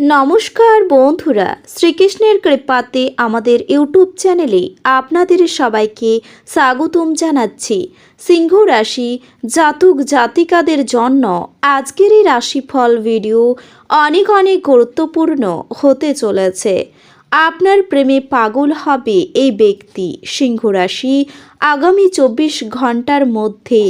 নমস্কার বন্ধুরা, শ্রীকৃষ্ণের কৃপাতে আমাদের ইউটিউব চ্যানেলে আপনাদের সবাইকে স্বাগতম জানাচ্ছি। সিংহ রাশি জাতক জাতিকাদের জন্য আজকের এই রাশিফল ভিডিও অনেক অনেক গুরুত্বপূর্ণ হতে চলেছে। আপনার প্রেমে পাগল হবে এই ব্যক্তি সিংহ রাশি। আগামী চব্বিশ ঘণ্টার মধ্যে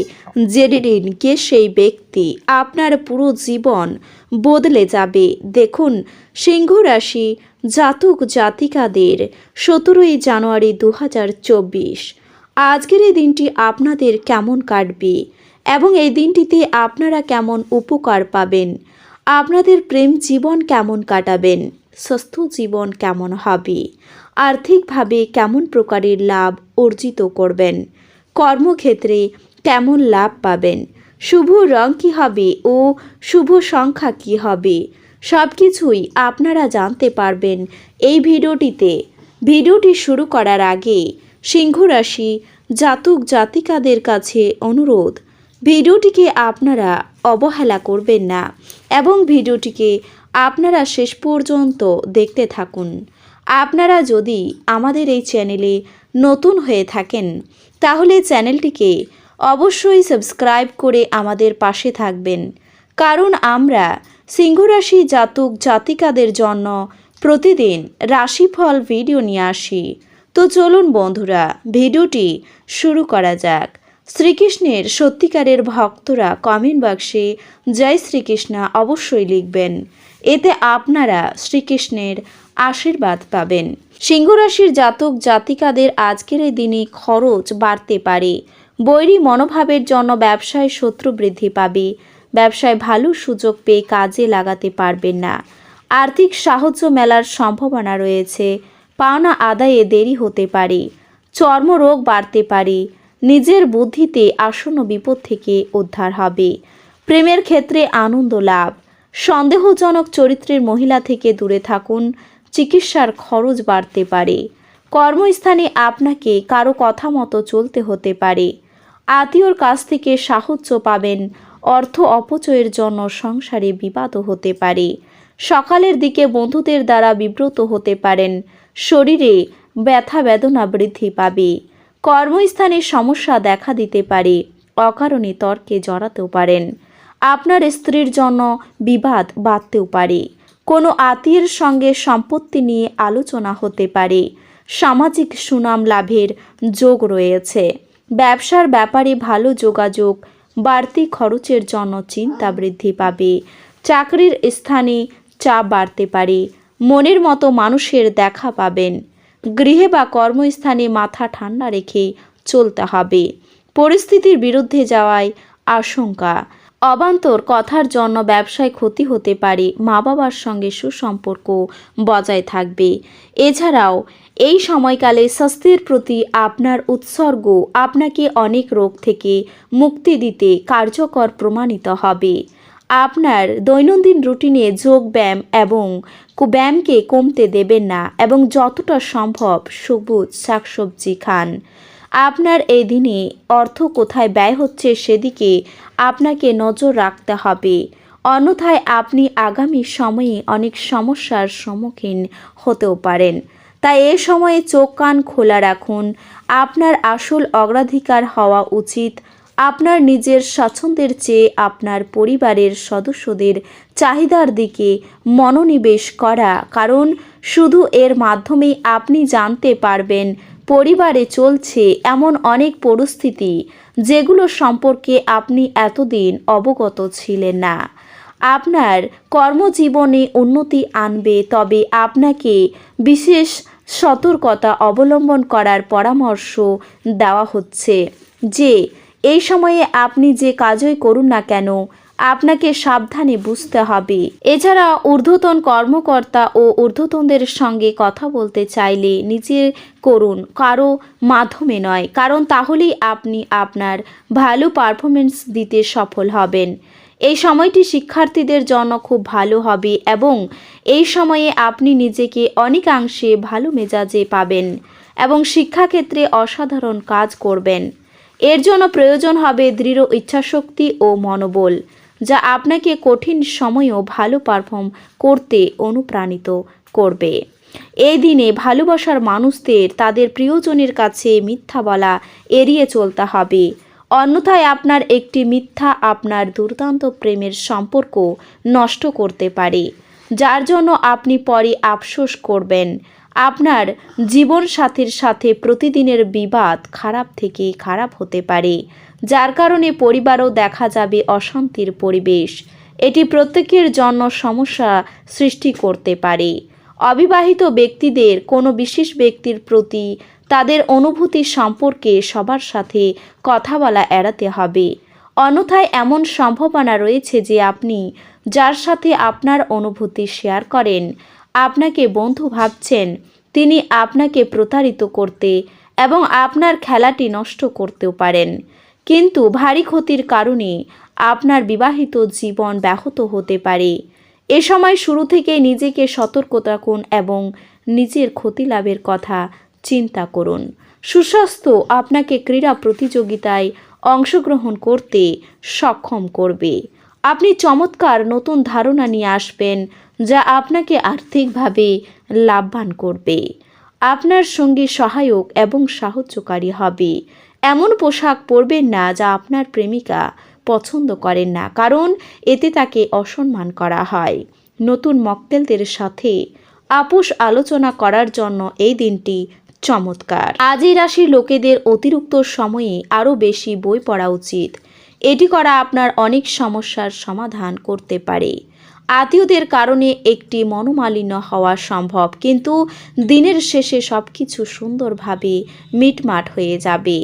জেনে কে সেই ব্যক্তি আপনার পুরো জীবন বদলে যাবে। দেখুন, সিংহ রাশি জাতক জাতিকাদের সতেরোই জানুয়ারি দু হাজার চব্বিশ। আজকের এই দিনটি আপনাদের কেমন কাটবে এবং এই দিনটিতে আপনারা কেমন উপকার পাবেন? আপনাদের প্রেম জীবন কেমন কাটাবেন? সুস্থ জীবন কেমন হবে? আর্থিকভাবে কেমন প্রকারের লাভ অর্জিত করবেন? কর্মক্ষেত্রে কেমন লাভ পাবেন? শুভ রং কী হবে ও শুভ সংখ্যা কী হবে? সব কিছুই আপনারা জানতে পারবেন এই ভিডিওটিতে। ভিডিওটি শুরু করার আগে সিংহ রাশি জাতক জাতিকাদের কাছে অনুরোধ, ভিডিওটিকে আপনারা অবহেলা করবেন না এবং ভিডিওটিকে আপনারা শেষ পর্যন্ত দেখতে থাকুন। আপনারা যদি আমাদের এই চ্যানেলে নতুন হয়ে থাকেন, তাহলে চ্যানেলটিকে অবশ্যই সাবস্ক্রাইব করে আমাদের পাশে থাকবেন। কারণ আমরা সিংহরাশি জাতক জাতিকাদের জন্য প্রতিদিন রাশিফল ভিডিও নিয়ে আসি। তো চলুন বন্ধুরা, ভিডিওটি শুরু করা যাক। শ্রীকৃষ্ণের সত্যিকারের ভক্তরা কমেন্ট বাক্সে জয় শ্রীকৃষ্ণ অবশ্যই লিখবেন। এতে আপনারা শ্রীকৃষ্ণের আশীর্বাদ পাবেন। সিংহরাশির জাতক জাতিকাদের আজকের এই দিনে খরচ বাড়তে পারে। বৈরী মনোভাবের জন্য ব্যবসায় শত্রু বৃদ্ধি পাবে। ব্যবসায় ভালো সুযোগ পেয়ে কাজে লাগাতে পারবেন না। আর্থিক সাহায্য মেলার সম্ভাবনা রয়েছে। পাওনা আদায়ে দেরি হতে পারে। চর্মরোগ বাড়তে পারে। নিজের বুদ্ধিতে আসন্ন বিপদ থেকে উদ্ধার হবে। প্রেমের ক্ষেত্রে আনন্দ লাভ। সন্দেহজনক চরিত্রের মহিলা থেকে দূরে থাকুন। চিকিৎসার খরচ বাড়তে পারে। কর্মস্থানে আপনাকে কারও কথা মতো চলতে হতে পারে। আত্মীয়র কাছ থেকে সাহায্য পাবেন। অর্থ অপচয়ের জন্য সংসারে বিবাদও হতে পারে। সকালের দিকে বন্ধুদের দ্বারা বিব্রত হতে পারেন। শরীরে ব্যথা বেদনা বৃদ্ধি পাবে। কর্মস্থানে সমস্যা দেখা দিতে পারে। অকারণে তর্কে জড়াতেও পারেন। আপনার স্ত্রীর জন্য বিবাদ বাড়তেও পারে। কোনো আত্মীয়ের সঙ্গে সম্পত্তি নিয়ে আলোচনা হতে পারে। সামাজিক সুনাম লাভের যোগ রয়েছে। ব্যবসার ব্যাপারে ভালো যোগাযোগ, বাড়তি খরচের জন্য চিন্তা বৃদ্ধি পাবে। চাকরির স্থানে চাপ বাড়তে পারে। মনের মতো মানুষের দেখা পাবেন। গৃহে বা কর্মস্থানে মাথা ঠান্ডা রেখে চলতে হবে। পরিস্থিতির বিরুদ্ধে যাওয়ায় আশঙ্কা। অবান্তর কথার জন্য ব্যবসায় ক্ষতি হতে পারে মা বাবার সঙ্গে সুসম্পর্ক বজায় থাকবে। এছাড়াও, এই সময়কালে স্বাস্থ্যের প্রতি আপনার উৎসর্গ আপনাকে অনেক রোগ থেকে মুক্তি দিতে কার্যকর প্রমাণিত হবে। আপনার দৈনন্দিন রুটিনে যোগ ব্যায়াম এবং ব্যায়ামকে কমতে দেবেন না এবং যতটা সম্ভব সবুজ শাকসবজি খান। আপনার এই দিনে অর্থ কোথায় ব্যয় হচ্ছে সেদিকে আপনাকে নজর রাখতে হবে। অন্যথায় আপনি আগামী সময়ে অনেক সমস্যার সম্মুখীন হতেও পারেন। তাই এ সময়ে চোখ কান খোলা রাখুন। আপনার আসল অগ্রাধিকার হওয়া উচিত। আপনার নিজের স্বাচ্ছন্দ্যের চেয়ে আপনার পরিবারের সদস্যদের চাহিদার দিকে মনোনিবেশ করা। কারণ শুধু এর মাধ্যমেই আপনি জানতে পারবেন পরিবারে চলছে এমন অনেক পরিস্থিতি যেগুলো সম্পর্কে আপনি এতদিন অবগত ছিলেন না। আপনার কর্মজীবনে উন্নতি আনবে তবে আপনাকে বিশেষ সতর্কতা অবলম্বন করার পরামর্শ দেওয়া হচ্ছে যে, এই সময়ে আপনি যে কাজই করুন না কেন আপনাকে সাবধানে বুঝতে হবে। এছাড়া ঊর্ধ্বতন কর্মকর্তা ও ঊর্ধ্বতনদের সঙ্গে কথা বলতে চাইলে নিজে করুন কারও মাধ্যমে নয়, কারণ তাহলেই আপনি আপনার ভালো পারফরমেন্স দিতে সফল হবেন। এই সময়টি শিক্ষার্থীদের জন্য খুব ভালো হবে এবং এই সময়ে আপনি নিজেকে অনেকাংশে ভালো মেজাজে পাবেন এবং শিক্ষাক্ষেত্রে অসাধারণ কাজ করবেন। এর জন্য প্রয়োজন হবে দৃঢ় ইচ্ছাশক্তি ও মনোবল। যা আপনাকে কঠিন সময়েও ভালো পারফর্ম করতে অনুপ্রাণিত করবে। এই দিনে ভালোবাসার মানুষদের তাদের প্রিয়জনের কাছে মিথ্যা বলা এড়িয়ে চলতে হবে। অন্যথায় আপনার একটি মিথ্যা আপনার দুর্দান্ত প্রেমের সম্পর্ক নষ্ট করতে পারে, যার জন্য আপনি পরে আফসোস করবেন। আপনার জীবন সাথীর সাথে প্রতিদিনের বিবাদ খারাপ থেকে খারাপ হতে পারে, যার কারণে পরিবারও দেখা যাবে অশান্তির পরিবেশ। এটি প্রত্যেকের জন্য সমস্যা সৃষ্টি করতে পারে। অবিবাহিত ব্যক্তিদের কোনো বিশেষ ব্যক্তির প্রতি তাদের অনুভূতি সম্পর্কে সবার সাথে কথা বলা এড়াতে হবে। অন্যথায় এমন সম্ভাবনা রয়েছে যে আপনি যার সাথে আপনার অনুভূতি শেয়ার করেন আপনাকে বন্ধু ভাবছেন, তিনি আপনাকে প্রতারিত করতে এবং আপনার খেলাটি নষ্ট করতেও পারেন। কিন্তু ভারী ক্ষতির কারণে আপনার বিবাহিত জীবন ব্যাহত হতে পারে। এ সময় শুরু থেকে নিজেকে সতর্ক রাখুন এবং নিজের ক্ষতি লাভের কথা চিন্তা করুন। সুস্বাস্থ্য আপনাকে ক্রীড়া প্রতিযোগিতায় অংশগ্রহণ করতে সক্ষম করবে। আপনি চমৎকার নতুন ধারণা নিয়ে আসবেন যা আপনাকে আর্থিকভাবে লাভবান করবে। আপনার সঙ্গে সহায়ক এবং সাহায্যকারী হবে। এমন পোশাক পরবেন না যা আপনার প্রেমিকা পছন্দ করেন না, কারণ এতে তাকে অসম্মান করা হয়। নতুন মক্কেলদের সাথে আপোষ আলোচনা করার জন্য এই দিনটি চমৎকার। আজ এই রাশির লোকেদের অতিরিক্ত সময়ে আরও বেশি বই পড়া উচিত। এটি করা আপনার অনেক সমস্যার সমাধান করতে পারে। আত্মীয়দের কারণে একটি মনোমালিন্য হওয়া সম্ভব, কিন্তু দিনের শেষে সব কিছু সুন্দরভাবে মিটমাট হয়ে যাবে।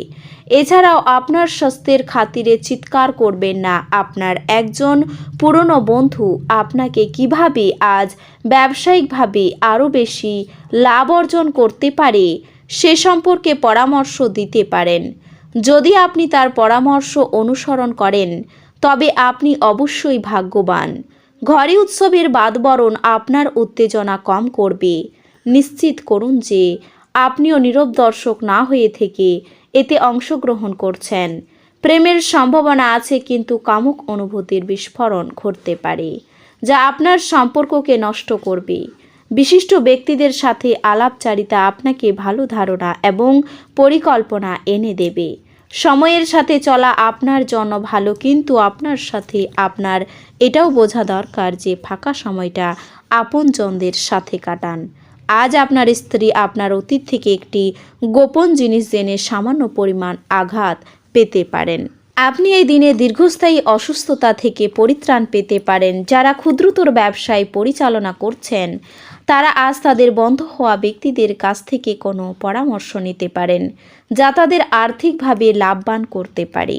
এছাড়াও আপনার স্বাস্থ্যের খাতিরে চিৎকার করবেন না। আপনার একজন পুরনো বন্ধু আপনাকে কীভাবে আজ ব্যবসায়িকভাবে আরও বেশি লাভ অর্জন করতে পারে, সে সম্পর্কে পরামর্শ দিতে পারেন। যদি আপনি তার পরামর্শ অনুসরণ করেন, তবে আপনি অবশ্যই ভাগ্যবান। ঘরে উৎসবের বাদবরণ আপনার উত্তেজনা কম করবে। নিশ্চিত করুন যে, আপনিও নীরব দর্শক না হয়ে থেকে এতে অংশগ্রহণ করছেন। প্রেমের সম্ভাবনা আছে কিন্তু কামুক অনুভূতির বিস্ফোরণ ঘটতে পারে, যা আপনার সম্পর্ককে নষ্ট করবে। বিশিষ্ট ব্যক্তিদের সাথে আলাপচারিতা আপনাকে ভালো ধারণা এবং পরিকল্পনা এনে দেবে। সময়ের সাথে চলা আপনার জন্য ভালো, কিন্তু আপনার সাথে আপনার এটাও বোঝা দরকার যে ফাঁকা সময়টা আপনজনদের সাথে কাটান। আজ আপনার স্ত্রী আপনার অতীত থেকে একটি গোপন জিনিস জেনে সামান্য পরিমাণ আঘাত পেতে পারেন। আপনি এই দিনে দীর্ঘস্থায়ী অসুস্থতা থেকে পরিত্রাণ পেতে পারেন। যারা ক্ষুদ্রতর ব্যবসায় পরিচালনা করছেন তারা আজ তাদের বন্ধ হওয়া ব্যক্তিদের কাছ থেকে কোনো পরামর্শ নিতে পারেন, যা তাদের আর্থিকভাবে লাভবান করতে পারে।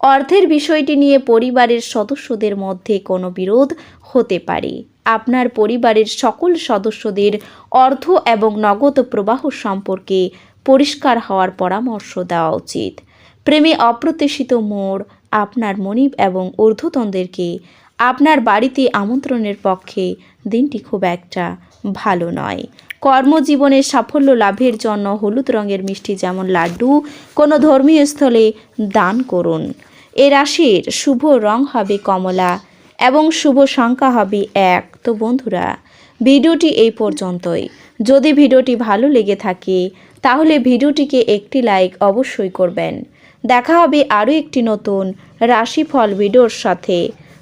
অর্থের বিষয়টি নিয়ে পরিবারের সদস্যদের মধ্যে কোনো বিরোধ হতে পারে। আপনার পরিবারের সকল সদস্যদের অর্থ এবং নগদ প্রবাহ সম্পর্কে পরিষ্কার হওয়ার পরামর্শ দেওয়া উচিত। প্রেমে অপ্রত্যাশিত মোড় আপনার মনিব এবং ঊর্ধ্বতনদেরকে আপনার বাড়িতে আমন্ত্রণের পক্ষে দিনটি খুব একটা ভালো নয়। কর্মজীবনে সাফল্য লাভের জন্য হলুদ রঙের মিষ্টি যেমন লাড্ডু, কোনো ধর্মীয় স্থলে দান করুন। এ রাশির শুভ রং হবে কমলা এবং শুভ সংখ্যা হবে এক। তো বন্ধুরা, ভিডিওটি এই পর্যন্তই। যদি ভিডিওটি ভালো লেগে থাকে, তাহলে ভিডিওটিকে একটি লাইক অবশ্যই করবেন। দেখা হবে আরও একটি নতুন রাশিফল ভিডিওর সাথে।